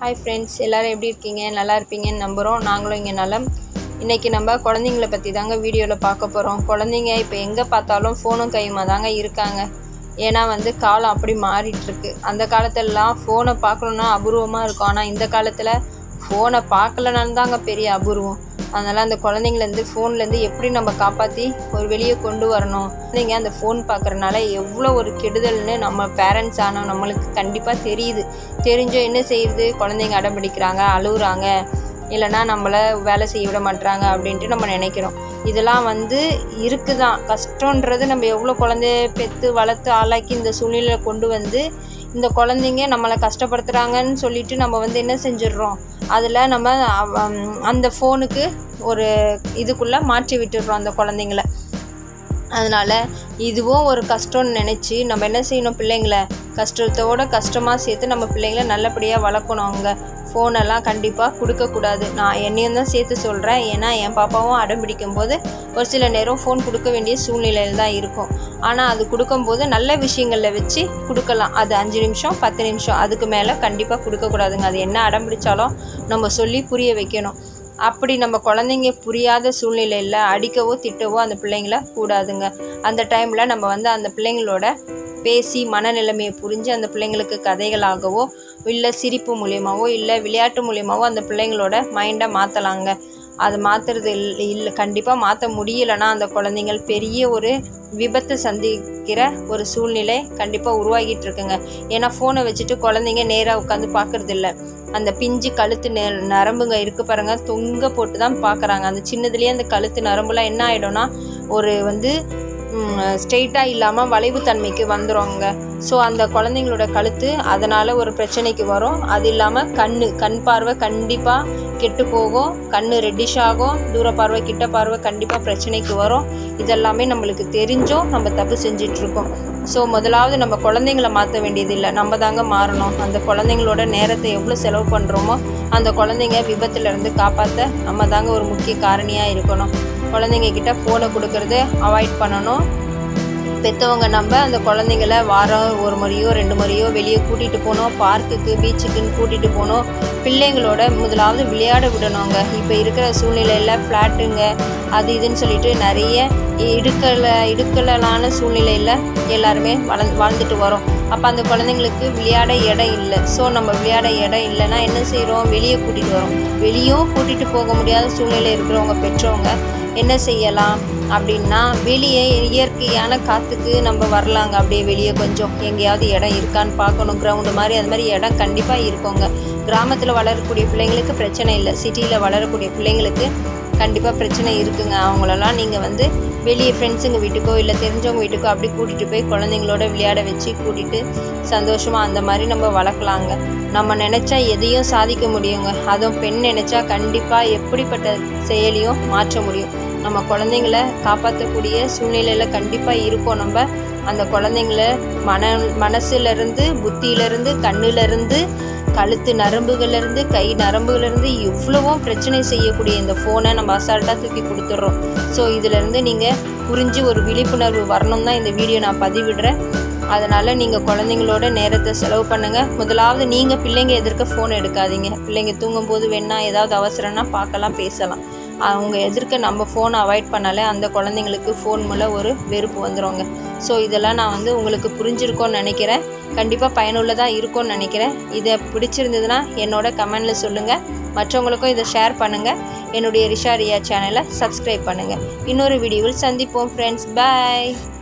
Hi friends எல்லோரும் எப்படி இருக்கீங்க? நல்லா இருப்பீங்கன்னு நம்புகிறோம் நாங்களும் இங்கே நலம். இன்றைக்கி நம்ம குழந்தைங்கள பற்றி தாங்க வீடியோவில் பார்க்க போகிறோம் குழந்தைங்க இப்போ எங்கே பார்த்தாலும் ஃபோனும் கையுமா தாங்க இருக்காங்க. ஏன்னா வந்து காலம் அப்படி மாறிட்டுருக்கு. அந்த காலத்திலலாம் ஃபோனை பார்க்கணுன்னா அபூர்வமாக இருக்கும். ஆனால் இந்த காலத்தில் ஃபோனை பார்க்கலனாலும் தாங்க பெரிய அபூர்வம். அதனால் அந்த குழந்தைங்கலேருந்து ஃபோன்லேருந்து எப்படி நம்ம காப்பாற்றி ஒரு வெளியே கொண்டு வரணும்? குழந்தைங்க அந்த ஃபோன் பார்க்குறனால எவ்வளோ ஒரு கெடுதல்னு நம்ம பேரண்ட்ஸ் ஆனால் நம்மளுக்கு கண்டிப்பாக தெரியுது. தெரிஞ்சும் என்ன செய்யுது? குழந்தைங்க அடம் பிடிக்கிறாங்க அழுகுறாங்க. இல்லைன்னா நம்மளை வேலை செய்ய விட மாட்டுறாங்க அப்படின்ட்டு நம்ம நினைக்கிறோம். இதெல்லாம் வந்து இருக்குதான். கஷ்டன்றது நம்ம எவ்வளோ குழந்தைய பெற்று வளர்த்து ஆளாக்கி இந்த சூழ்நிலையில் கொண்டு வந்து இந்த குழந்தைங்க நம்மளை கஷ்டப்படுத்துகிறாங்கன்னு சொல்லிட்டு நம்ம வந்து என்ன செஞ்சிடுறோம்? அதில் நம்ம அந்த ஃபோனுக்கு ஒரு இதுக்குள்ளே மாற்றி விட்டுடுறோம் அந்த குழந்தைங்கள. அதனால் இதுவும் ஒரு கஷ்டம்னு நினச்சி நம்ம என்ன செய்யணும் பிள்ளைங்களை? கஷ்டத்தோட கஷ்டமாக சேர்த்து நம்ம பிள்ளைங்கள நல்லபடியாக வளர்க்கணும். அவங்க ஃபோனெல்லாம் கண்டிப்பாக கொடுக்கக்கூடாது. நான் என்னையும் தான் சேர்த்து சொல்கிறேன் ஏன்னா என் பாப்பாவும் அடம் பிடிக்கும்போது ஒரு சில நேரம் ஃபோன் கொடுக்க வேண்டிய சூழ்நிலையில் தான் இருக்கும். ஆனால் அது கொடுக்கும்போது நல்ல விஷயங்களில் வச்சு கொடுக்கலாம். அது அஞ்சு நிமிஷம் பத்து நிமிஷம் அதுக்கு மேலே கண்டிப்பாக கொடுக்கக்கூடாதுங்க. அது என்ன அடம் பிடிச்சாலும் நம்ம சொல்லி புரிய வைக்கணும். அப்படி நம்ம குழந்தைங்க புரியாத சூழ்நிலையில் அடிக்கவோ திட்டவோ அந்த பிள்ளைங்கள கூடாதுங்க. அந்த டைமில் நம்ம வந்து அந்த பிள்ளைங்களோட பேசி மனநிலைமையை புரிஞ்சு அந்த பிள்ளைங்களுக்கு கதைகளாகவோ இல்லை சிரிப்பு மூலியமாகவோ இல்லை விளையாட்டு மூலியமாகவோ அந்த பிள்ளைங்களோட மைண்டை மாற்றலாங்க அதை மாற்றுறது இல்லை இல்லை கண்டிப்பாக மாற்ற முடியலைன்னா அந்த குழந்தைங்கள் பெரிய ஒரு விபத்து சந்திக்கிற ஒரு சூழ்நிலை கண்டிப்பாக உருவாகிட்டு இருக்குங்க ஏன்னா ஃபோனை வச்சுட்டு குழந்தைங்க நேராக உட்காந்து பார்க்குறது இல்லை அந்த பிஞ்சு கழுத்து நெ நரம்புங்க இருக்கு பாருங்க. தொங்க போட்டு தான் பார்க்குறாங்க அந்த சின்னதுலேயே அந்த கழுத்து நரம்புலாம் என்ன ஆகிடும்னா ஒரு வந்து ஸ்ட்ரெயிட்டாக இல்லாமல் வளைவு தன்மைக்கு வந்துடும்ங்க ஸோ அந்த குழந்தைங்களோட கழுத்து அதனால் ஒரு பிரச்சனைக்கு வரும். அது இல்லாமல் கண் கண் பார்வை கண்டிப்பாக கெட்டு போகும். கண் ரெட்டிஷ் ஆகும். தூர பார்வை கிட்ட பார்வை கண்டிப்பாக பிரச்சனைக்கு வரும். இதெல்லாமே நம்மளுக்கு தெரிஞ்சும் நம்ம தப்பு செஞ்சிட்ருக்கோம் ஸோ முதலாவது நம்ம குழந்தைங்கள மாற்ற வேண்டியது இல்லை. நம்ம தாங்க மாறணும். அந்த குழந்தைங்களோட நேரத்தை எவ்வளோ செலவு பண்ணுறோமோ அந்த குழந்தைங்க விபத்துலேருந்து காப்பாற்ற நம்ம தாங்க ஒரு முக்கிய காரணியாக இருக்கணும். குழந்தைங்க கிட்ட ஃபோனை கொடுக்கறது அவாய்ட் பண்ணணும். பெற்றவங்க நம்ம அந்த குழந்தைங்கள வாரம் ஒரு முறையோ ரெண்டு முறையோ வெளியே கூட்டிகிட்டு போனோம். பார்க்குக்கு பீச்சுக்குன்னு கூட்டிகிட்டு போனோம். பிள்ளைங்களோட முதலாவது விளையாட விடணுங்க இப்போ இருக்கிற சூழ்நிலையில் ஃப்ளாட்டுங்க அது இதுன்னு சொல்லிட்டு நிறைய இடுக்கலை இடுக்கலான சூழ்நிலையில் எல்லாருமே வள வாழ்ந்துட்டு வரோம். அப்போ அந்த குழந்தைங்களுக்கு விளையாட இடம் இல்லை. ஸோ நம்ம விளையாட இடம் இல்லைன்னா என்ன செய்கிறோம் வெளியே கூட்டிகிட்டு வரோம். வெளியும் கூட்டிகிட்டு போக முடியாத சூழ்நிலை இருக்கிறவங்க பெற்றவங்க என்ன செய்யலாம் அப்படின்னா வெளியே இயற்கையான காற்றுக்கு நம்ம வரலாங்க. அப்படியே வெளியே கொஞ்சம் எங்கேயாவது இடம் இருக்கான்னு பார்க்கணும். கிரவுண்டு மாதிரி அது மாதிரி இடம் கண்டிப்பாக இருக்குங்க. கிராமத்தில் வளரக்கூடிய பிள்ளைங்களுக்கு பிரச்சனை இல்லை. சிட்டியில் வளரக்கூடிய பிள்ளைங்களுக்கு கண்டிப்பாக பிரச்சனை இருக்குங்க. அவங்களெல்லாம் நீங்கள் வந்து வெளியே ஃப்ரெண்ட்ஸுங்க வீட்டுக்கோ இல்லை தெரிஞ்சவங்க வீட்டுக்கோ அப்படி கூட்டிகிட்டு போய் குழந்தைங்களோட விளையாட வச்சு கூட்டிகிட்டு சந்தோஷமாக அந்த மாதிரி நம்ம வளர்க்கலாங்க. நம்ம நினச்சா எதையும் சாதிக்க முடியுங்க. அதுவும் பெண் நினச்சா கண்டிப்பாக எப்படிப்பட்ட செயலியும் மாற்ற முடியும். நம்ம குழந்தைங்கள காப்பாற்றக்கூடிய சூழ்நிலையில் கண்டிப்பாக இருப்போம் நம்ம அந்த குழந்தைங்கள மன மனசுலேருந்து புத்தியிலேருந்து கண்ணுலேருந்து கழுத்து நரம்புகள்லேருந்து கை நரம்புகள்லேருந்து எவ்வளவோ பிரச்சனை செய்யக்கூடிய இந்த ஃபோனை நம்ம அசால்ட்டாக தூக்கி கொடுத்துட்றோம். ஸோ இதிலேருந்து நீங்கள் புரிஞ்சு ஒரு விழிப்புணர்வு வரணும் தான் இந்த வீடியோ நான் பதிவிடுறேன். அதனால் நீங்கள் குழந்தைங்களோட நேரத்தை செலவு பண்ணுங்கள் முதலாவது நீங்கள் பிள்ளைங்க எதிர்க்க ஃபோன் எடுக்காதீங்க. பிள்ளைங்க தூங்கும்போது வேணால் ஏதாவது அவசரம்னா பார்க்கலாம் பேசலாம். அவங்க எதிர்க்க நம்ம ஃபோனை அவாய்ட் பண்ணாலே அந்த குழந்தைங்களுக்கு ஃபோன் மூலம் ஒரு வெறுப்பு வந்துடுங்க ஸோ இதெல்லாம் நான் வந்து உங்களுக்கு புரிஞ்சிருக்கோன்னு நினைக்கிறேன். கண்டிப்பாக பயனுள்ளதாக இருக்கும்னு நினைக்கிறேன். இதை பிடிச்சிருந்ததுன்னா என்னோட கமெண்டில் சொல்லுங்கள் மற்றவங்களுக்கும் இதை ஷேர் பண்ணுங்கள் என்னுடைய ரிஷா ரியா சேனலை சப்ஸ்கிரைப் பண்ணுங்கள் இன்னொரு வீடியோவில் சந்திப்போம் ஃப்ரெண்ட்ஸ் பாய்